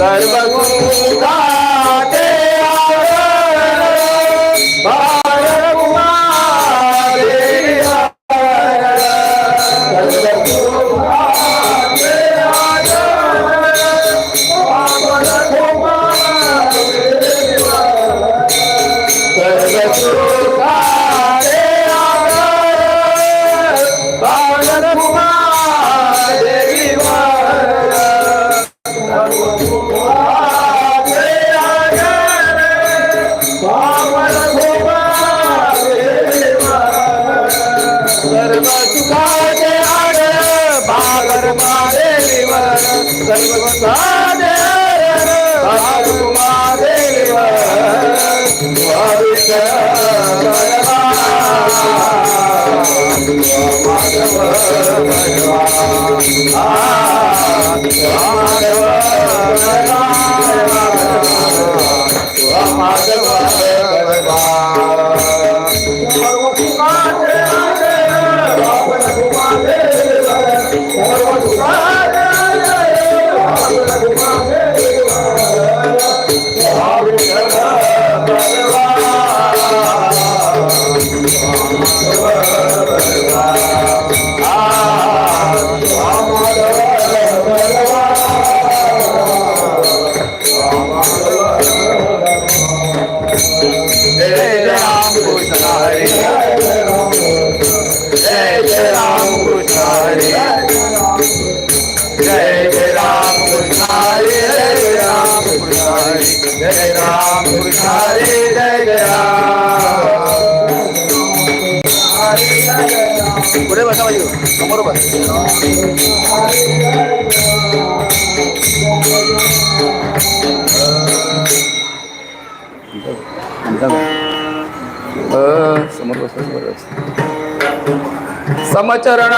सर्व सर्व सुखाचे आड बागर मारे पुढे बसा पाहिजे हो. समोर बस समोर बस. समचरण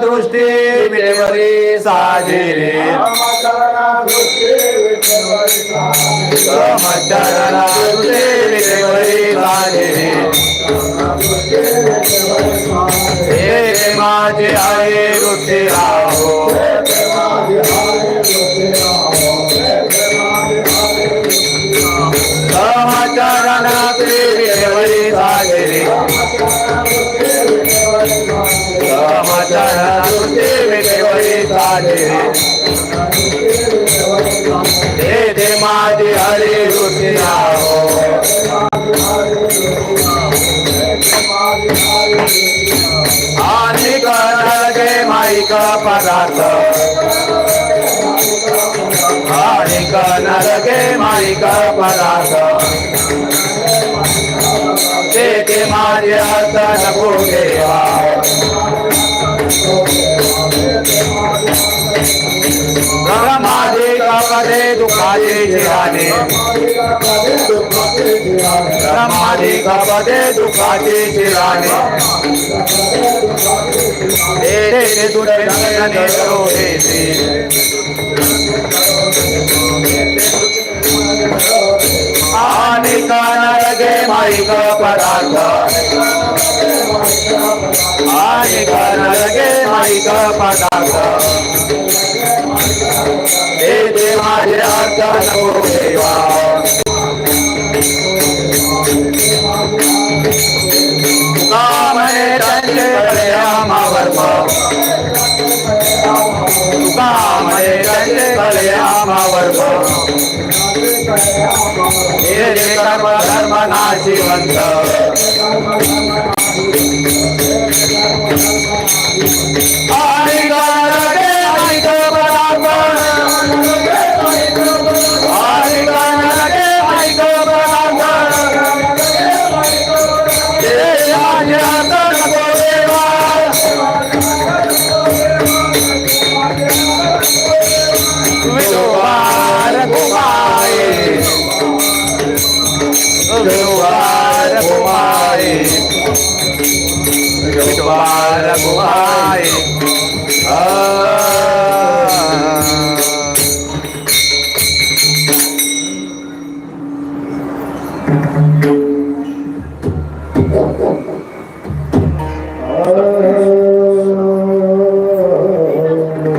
दृष्टी विलेवरी साजिरे समचरण लागे दे का पदार्थ आदि करगे माई का पदार्थ दे दे माझे हस्त नको दे रमादे दुखाते जिराने दे दुखा दे जिराने तेरे से दुरे नंदने रोहे से आने का नरगे माई का परागा आने का नरगे माई का परागा कर्म धर्म नाशिवंत आणि Gulubar Kumaye Gulubar Kumaye Gulubar Ah